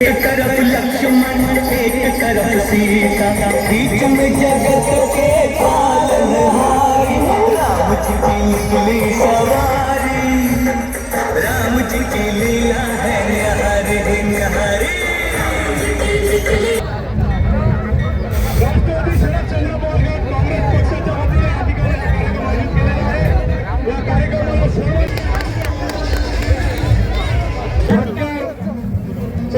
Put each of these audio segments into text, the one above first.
एक तरफ लक्ष्मण एक तरफ सीता। बीच में जगत के पालनहारी राम जी की निकली सवारी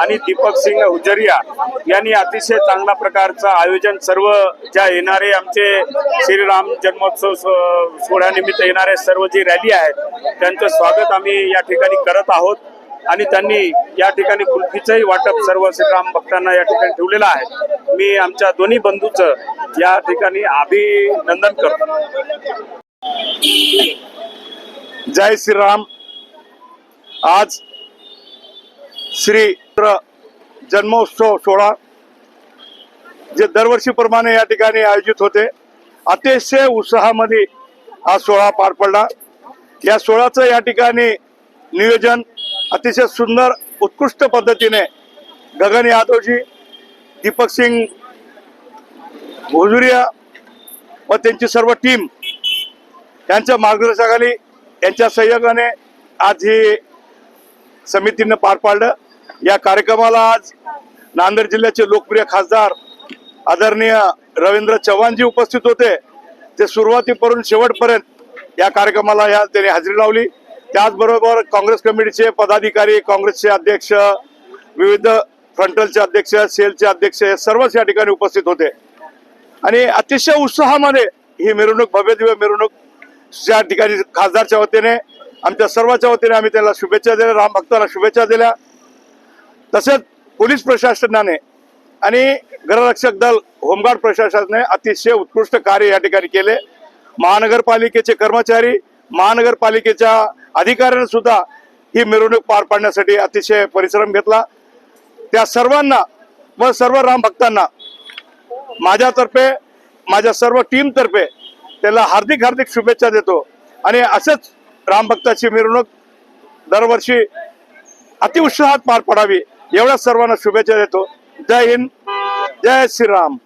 आणि दीपक सिंग हुजरिया यांनी अतिशय चांगल्या प्रकारचं आयोजन सर्व ज्या येणारे आमचे श्रीराम जन्मोत्सव सो- सोहळ्यानिमित्त येणारे सर्व जी रॅली आहेत त्यांचं स्वागत आम्ही या ठिकाणी करत आहोत. आणि त्यांनी या ठिकाणी कुल्फीचंही वाटप सर्व श्रीराम भक्तांना या ठिकाणी ठेवलेलं आहे. मी आमच्या दोन्ही बंधूचं या ठिकाणी अभिनंदन करतो. जय श्रीराम. आज श्री जन्मोत्सव सोहळा जे दरवर्षीप्रमाणे या ठिकाणी आयोजित होते अतिशय उत्साहामध्ये हा सोहळा पार पडला. या सोहळ्याचं या ठिकाणी नियोजन अतिशय सुंदर उत्कृष्ट पद्धतीने गगन यादवजी दीपक सिंग भोजुरिया व त्यांची सर्व टीम यांच्या मार्गदर्शकाने यांच्या सहयोगाने आज ही समितीनं पार पाडलं. या कार्यक्रमाला आज नांदेड जिल्ह्याचे लोकप्रिय खासदार आदरणीय रवींद्र चव्हाणजी उपस्थित होते. ते सुरुवातीपासून शेवटपर्यंत या कार्यक्रमाला या त्यांनी हजेरी लावली. त्याचबरोबर काँग्रेस कमिटीचे पदाधिकारी काँग्रेसचे अध्यक्ष विविध फ्रंटलचे अध्यक्ष सेलचे अध्यक्ष हे सर्वच या ठिकाणी उपस्थित होते. आणि अतिशय उत्साहामध्ये ही मिरवणूक भव्यदिव्य मिरवणूक या ठिकाणी खासदारच्या वतीने आमच्या सर्वांच्या वतीने आम्ही त्याला शुभेच्छा दिल्या राम भक्ताला शुभेच्छा दिल्या. तसेच पोलीस प्रशासनाने आणि गृहरक्षक दल होमगार्ड प्रशासनाने अतिशय उत्कृष्ट कार्य या ठिकाणी केले. महानगरपालिकेचे कर्मचारी महानगरपालिकेच्या अधिकाऱ्यांनी सुद्धा ही मिरवणूक पार पाडण्यासाठी अतिशय परिश्रम घेतला. त्या सर्वांना व सर्व राम भक्तांना माझ्यातर्फे माझ्या सर्व टीमतर्फे त्याला हार्दिक हार्दिक शुभेच्छा देतो. आणि असंच रामभक्ताची मिरवणूक दरवर्षी अतिउत्साहात पार पडावी. एवढ्या सर्वांना शुभेच्छा देतो. जय हिंद जय श्रीराम.